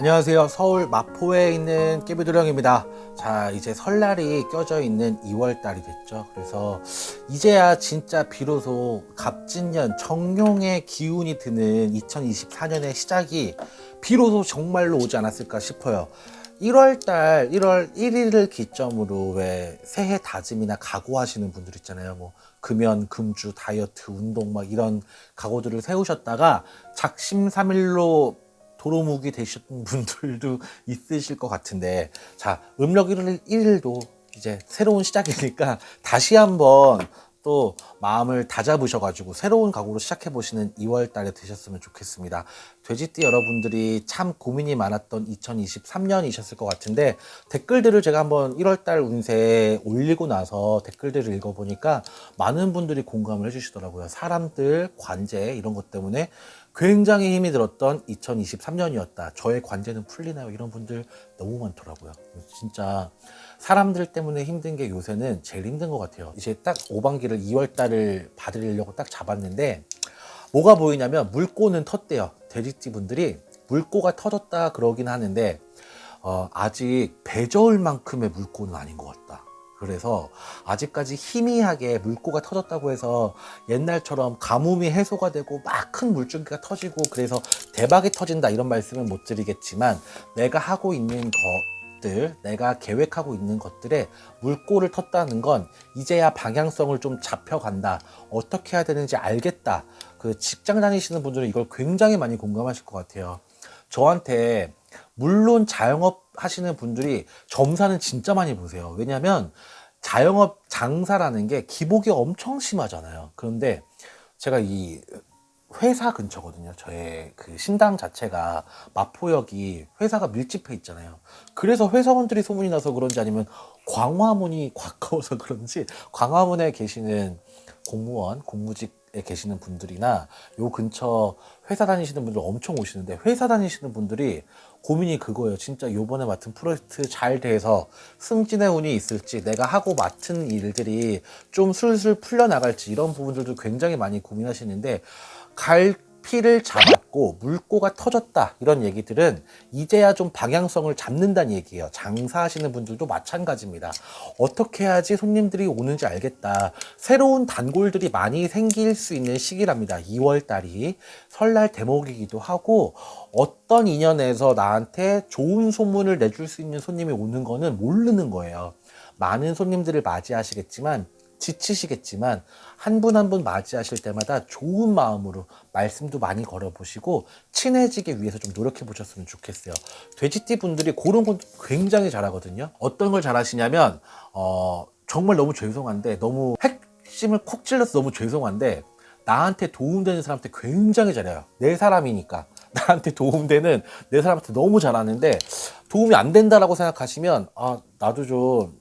안녕하세요. 서울 마포에 있는 깨비도령입니다. 자, 이제 설날이 껴져 있는 2월달이 됐죠. 그래서 이제야 진짜 비로소 갑진년 정룡의 기운이 드는 2024년의 시작이 비로소 정말로 오지 않았을까 싶어요. 1월달, 1월 1일을 기점으로 왜 새해 다짐이나 각오하시는 분들 있잖아요. 뭐 금연, 금주, 다이어트, 운동 막 이런 각오들을 세우셨다가 작심삼일로 도로묵이 되셨던 분들도 있으실 것 같은데 자 음력 1일, 1일도 이제 새로운 시작이니까 다시 한번 또 마음을 다잡으셔가지고 새로운 각오로 시작해 보시는 2월 달에 되셨으면 좋겠습니다. 돼지띠 여러분들이 참 고민이 많았던 2023년이셨을 것 같은데 댓글들을 제가 한번 1월 달 운세 올리고 나서 댓글들을 읽어보니까 많은 분들이 공감을 해주시더라고요. 사람들, 관제 이런 것 때문에 굉장히 힘이 들었던 2023년이었다. 저의 관제는 풀리나요? 이런 분들 너무 많더라고요. 진짜 사람들 때문에 힘든 게 요새는 제일 힘든 것 같아요. 이제 딱 5반기를 2월 달을 받으려고 딱 잡았는데 뭐가 보이냐면 물꼬는 텄대요. 돼지띠 분들이 물꼬가 터졌다 그러긴 하는데 어, 아직 배저을 만큼의 물꼬는 아닌 것 같다. 그래서 아직까지 희미하게 물꼬가 터졌다고 해서 옛날처럼 가뭄이 해소가 되고 막 큰 물줄기가 터지고 그래서 대박이 터진다 이런 말씀은 못 드리겠지만 내가 하고 있는 것들 내가 계획하고 있는 것들에 물꼬를 텄다는 건 이제야 방향성을 좀 잡혀간다. 어떻게 해야 되는지 알겠다. 그 직장 다니시는 분들은 이걸 굉장히 많이 공감하실 것 같아요. 저한테 물론 자영업 하시는 분들이 점사는 진짜 많이 보세요. 왜냐하면 자영업 장사라는 게 기복이 엄청 심하잖아요. 그런데 제가 이 회사 근처거든요. 저의 그 신당 자체가 마포역이 회사가 밀집해 있잖아요. 그래서 회사원들이 소문이 나서 그런지 아니면 광화문이 가까워서 그런지 광화문에 계시는 공무원, 공무직에 계시는 분들이나 요 근처 회사 다니시는 분들 엄청 오시는데 회사 다니시는 분들이 고민이 그거예요. 진짜 요번에 맡은 프로젝트 잘 돼서 승진의 운이 있을지 내가 하고 맡은 일들이 좀 술술 풀려나갈지 이런 부분들도 굉장히 많이 고민하시는데 갈피를 잡 았고 물꼬가 터졌다 이런 얘기들은 이제야 좀 방향성을 잡는다는 얘기예요. 장사하시는 분들도 마찬가지입니다. 어떻게 해야지 손님들이 오는지 알겠다. 새로운 단골들이 많이 생길 수 있는 시기랍니다. 2월 달이 설날 대목이기도 하고 어떤 인연에서 나한테 좋은 소문을 내줄 수 있는 손님이 오는 거는 모르는 거예요. 많은 손님들을 맞이하시겠지만 지치시겠지만 한 분 한 분 맞이하실 때마다 좋은 마음으로 말씀도 많이 걸어보시고 친해지기 위해서 좀 노력해 보셨으면 좋겠어요. 돼지띠 분들이 그런 건 굉장히 잘하거든요. 어떤 걸 잘하시냐면 어, 정말 너무 죄송한데 너무 핵심을 콕 찔러서 너무 죄송한데 나한테 도움되는 사람한테 굉장히 잘해요. 내 사람이니까. 나한테 도움되는 내 사람한테 너무 잘하는데 도움이 안 된다라고 생각하시면 아 나도 좀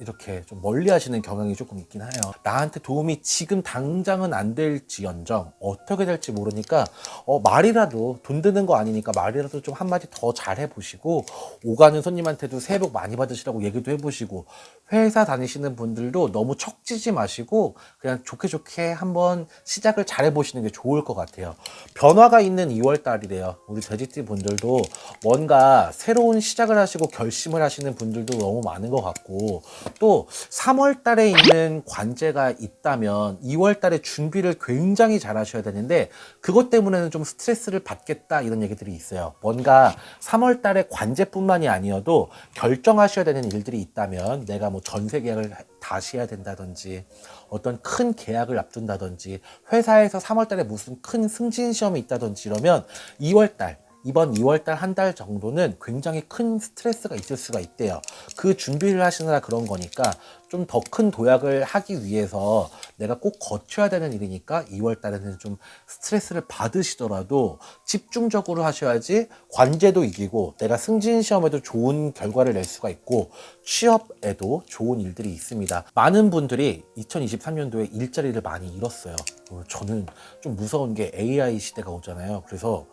이렇게 좀 멀리 하시는 경향이 조금 있긴 해요. 나한테 도움이 지금 당장은 안 될지언정 어떻게 될지 모르니까 어, 말이라도 돈 드는 거 아니니까 말이라도 좀 한마디 더 잘 해 보시고 오가는 손님한테도 새해 복 많이 받으시라고 얘기도 해 보시고 회사 다니시는 분들도 너무 척지지 마시고 그냥 좋게 좋게 한번 시작을 잘 해 보시는 게 좋을 것 같아요. 변화가 있는 2월 달이래요. 우리 돼지띠 분들도 뭔가 새로운 시작을 하시고 결심을 하시는 분들도 너무 많은 것 같고 또 3월 달에 있는 관제가 있다면 2월 달에 준비를 굉장히 잘 하셔야 되는데 그것 때문에는 좀 스트레스를 받겠다 이런 얘기들이 있어요. 뭔가 3월 달에 관제뿐만이 아니어도 결정하셔야 되는 일들이 있다면 내가 뭐 전세 계약을 다시 해야 된다든지 어떤 큰 계약을 앞둔다든지 회사에서 3월 달에 무슨 큰 승진 시험이 있다든지 이러면 2월 달 이번 2월달 한 달 정도는 굉장히 큰 스트레스가 있을 수가 있대요. 그 준비를 하시느라 그런 거니까 좀 더 큰 도약을 하기 위해서 내가 꼭 거쳐야 되는 일이니까 2월달에는 좀 스트레스를 받으시더라도 집중적으로 하셔야지 관제도 이기고 내가 승진 시험에도 좋은 결과를 낼 수가 있고 취업에도 좋은 일들이 있습니다. 많은 분들이 2023년도에 일자리를 많이 잃었어요. 어, 저는 좀 무서운 게 AI 시대가 오잖아요. 그래서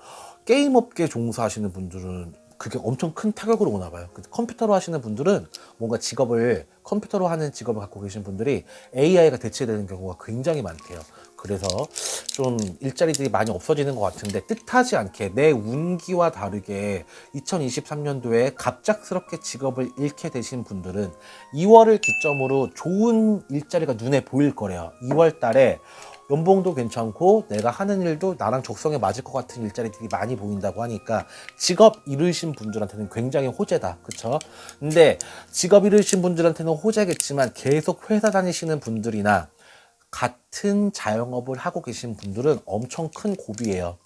게임 업계 종사하시는 분들은 그게 엄청 큰 타격으로 오나 봐요. 컴퓨터로 하시는 분들은 뭔가 직업을 컴퓨터로 하는 직업을 갖고 계신 분들이 AI가 대체되는 경우가 굉장히 많대요. 그래서 좀 일자리들이 많이 없어지는 것 같은데 뜻하지 않게 내 운기와 다르게 2023년도에 갑작스럽게 직업을 잃게 되신 분들은 2월을 기점으로 좋은 일자리가 눈에 보일 거래요. 2월 달에 연봉도 괜찮고 내가 하는 일도 나랑 적성에 맞을 것 같은 일자리들이 많이 보인다고 하니까 직업 잃으신 분들한테는 굉장히 호재다. 그쵸? 근데 직업 잃으신 분들한테는 호재겠지만 계속 회사 다니시는 분들이나 같은 자영업을 하고 계신 분들은 엄청 큰 고비예요.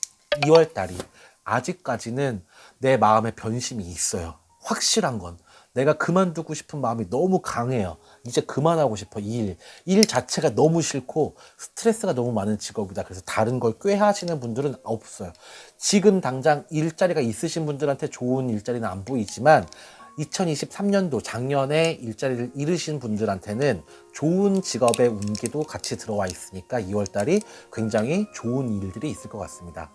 2월 달이 아직까지는 내 마음에 변심이 있어요. 확실한 건 내가 그만두고 싶은 마음이 너무 강해요. 이제 그만하고 싶어 이 일. 일 자체가 너무 싫고 스트레스가 너무 많은 직업이다. 그래서 다른 걸 꾀하시는 분들은 없어요. 지금 당장 일자리가 있으신 분들한테 좋은 일자리는 안 보이지만 2023년도 작년에 일자리를 잃으신 분들한테는 좋은 직업의 운기도 같이 들어와 있으니까 2월달이 굉장히 좋은 일들이 있을 것 같습니다.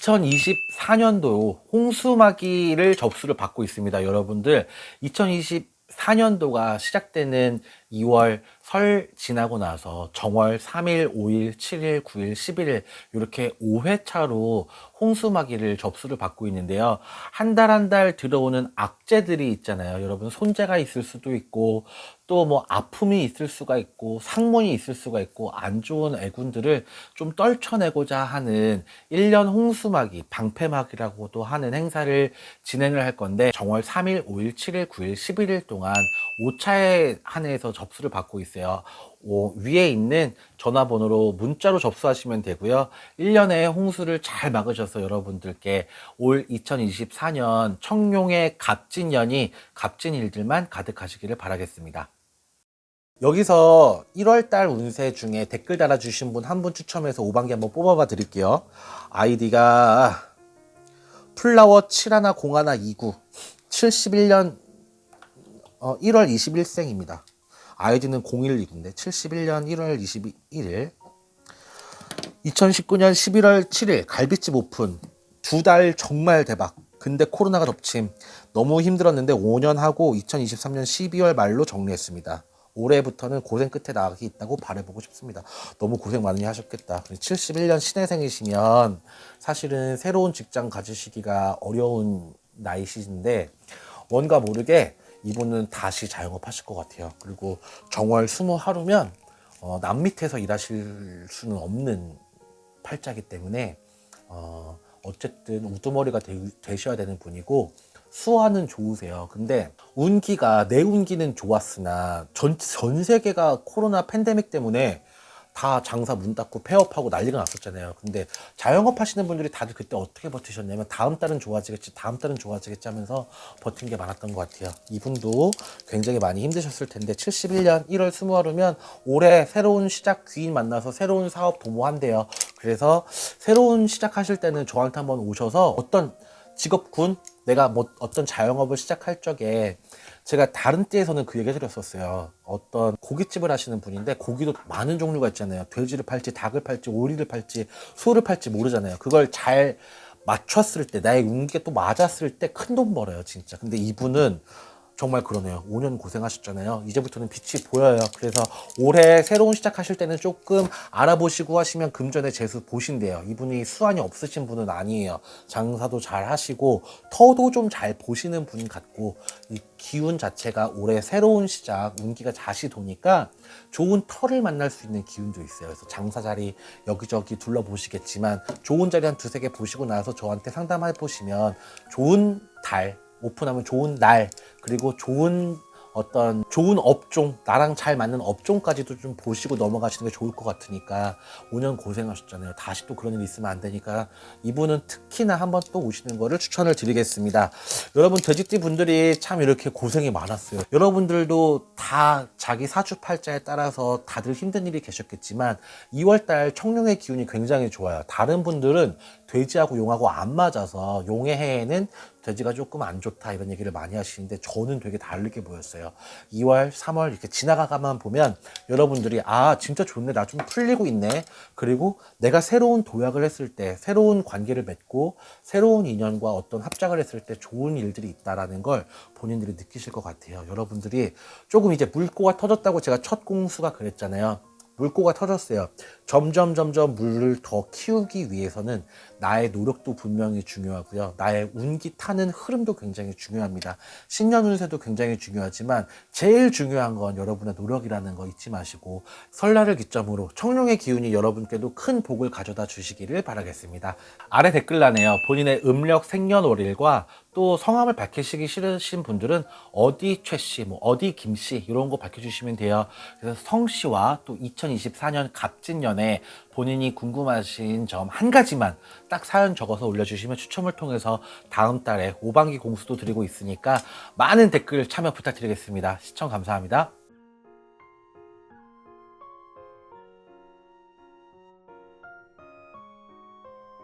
2024년도 홍수마기를 접수를 받고 있습니다. 여러분들 2024년도가 시작되는 2월 설 지나고 나서 정월 3일, 5일, 7일, 9일, 11일 이렇게 5회차로 홍수마기를 접수를 받고 있는데요. 한 달 한 달 들어오는 악재들이 있잖아요. 여러분 손재가 있을 수도 있고 또 뭐 아픔이 있을 수가 있고 상문이 있을 수가 있고 안 좋은 애군들을 좀 떨쳐내고자 하는 1년 홍수마기, 방패마기라고도 하는 행사를 진행을 할 건데 정월 3일, 5일, 7일, 9일, 11일 동안 5차에 한해서 접수를 받고 있어요. 오, 위에 있는 전화번호로 문자로 접수하시면 되고요. 1년에 홍수를 잘 막으셔서 여러분들께 올 2024년 청룡의 값진년이 값진 일들만 가득하시기를 바라겠습니다. 여기서 1월달 운세 중에 댓글 달아주신 분 한 분 추첨해서 5반기 한번 뽑아봐 드릴게요. 아이디가 플라워 710129 71년 어, 1월 21생입니다. 아이디는 012인데 71년 1월 21일 2019년 11월 7일 갈비집 오픈. 두 달 정말 대박. 근데 코로나가 덮침. 너무 힘들었는데 5년 하고 2023년 12월 말로 정리했습니다. 올해부터는 고생 끝에 나가기 있다고 바라보고 싶습니다. 너무 고생 많이 하셨겠다. 71년 신해생이시면 사실은 새로운 직장 가지시기가 어려운 나이시인데 뭔가 모르게 이분은 다시 자영업 하실 것 같아요. 그리고 정월 스무 하루면 어, 남 밑에서 일하실 수는 없는 팔자기 때문에 어, 어쨌든 우두머리가 되, 되셔야 되는 분이고 수화는 좋으세요. 근데 운기가 내 운기는 좋았으나 전, 전 세계가 코로나 팬데믹 때문에 다 장사 문 닫고 폐업하고 난리가 났었잖아요. 근데 자영업 하시는 분들이 다들 그때 어떻게 버티셨냐면 다음 달은 좋아지겠지, 다음 달은 좋아지겠지 하면서 버틴 게 많았던 것 같아요. 이분도 굉장히 많이 힘드셨을 텐데 71년 1월 20하루면 올해 새로운 시작 귀인 만나서 새로운 사업 도모한대요. 그래서 새로운 시작하실 때는 저한테 한번 오셔서 어떤 직업군 내가 뭐 어떤 자영업을 시작할 적에 제가 다른 때에서는 그 얘기 해드렸었어요. 어떤 고깃집을 하시는 분인데 고기도 많은 종류가 있잖아요. 돼지를 팔지, 닭을 팔지, 오리를 팔지, 소를 팔지 모르잖아요. 그걸 잘 맞췄을 때, 나의 운기가 또 맞았을 때 큰 돈 벌어요, 진짜. 근데 이분은 정말 그러네요. 5년 고생하셨잖아요. 이제부터는 빛이 보여요. 그래서 올해 새로운 시작하실 때는 조금 알아보시고 하시면 금전의 재수 보신대요. 이분이 수완이 없으신 분은 아니에요. 장사도 잘 하시고 터도 좀 잘 보시는 분 같고 이 기운 자체가 올해 새로운 시작 운기가 다시 도니까 좋은 터를 만날 수 있는 기운도 있어요. 그래서 장사 자리 여기저기 둘러보시겠지만 좋은 자리 한 두세 개 보시고 나서 저한테 상담해 보시면 좋은 달 오픈하면 좋은 날 그리고 좋은 어떤 좋은 업종 나랑 잘 맞는 업종까지도 좀 보시고 넘어가시는 게 좋을 것 같으니까 5년 고생하셨잖아요. 다시 또 그런 일 있으면 안 되니까 이분은 특히나 한번 또 오시는 거를 추천을 드리겠습니다. 여러분 돼지띠 분들이 참 이렇게 고생이 많았어요. 여러분들도 다 자기 사주팔자에 따라서 다들 힘든 일이 계셨겠지만 2월달 청룡의 기운이 굉장히 좋아요. 다른 분들은 돼지하고 용하고 안 맞아서 용의 해에는 돼지가 조금 안 좋다 이런 얘기를 많이 하시는데 저는 되게 다르게 보였어요. 2월, 3월 이렇게 지나가가만 보면 여러분들이 아 진짜 좋네 나 좀 풀리고 있네. 그리고 내가 새로운 도약을 했을 때 새로운 관계를 맺고 새로운 인연과 어떤 합작을 했을 때 좋은 일들이 있다라는 걸 본인들이 느끼실 것 같아요. 여러분들이 조금 이제 물꼬가 터졌다고 제가 첫 공수가 그랬잖아요. 물고가 터졌어요. 점점 점점 물을 더 키우기 위해서는 나의 노력도 분명히 중요하고요. 나의 운기 타는 흐름도 굉장히 중요합니다. 신년 운세도 굉장히 중요하지만 제일 중요한 건 여러분의 노력이라는 거 잊지 마시고 설날을 기점으로 청룡의 기운이 여러분께도 큰 복을 가져다 주시기를 바라겠습니다. 아래 댓글란에요. 본인의 음력 생년월일과 또 성함을 밝히시기 싫으신 분들은 어디 최씨, 뭐 어디 김씨 이런 거 밝혀주시면 돼요. 그래서 성씨와 또 2024년 갑진년 에 본인이 궁금하신 점 한 가지만 딱 사연 적어서 올려주시면 추첨을 통해서 다음 달에 5반기 공수도 드리고 있으니까 많은 댓글 참여 부탁드리겠습니다. 시청 감사합니다.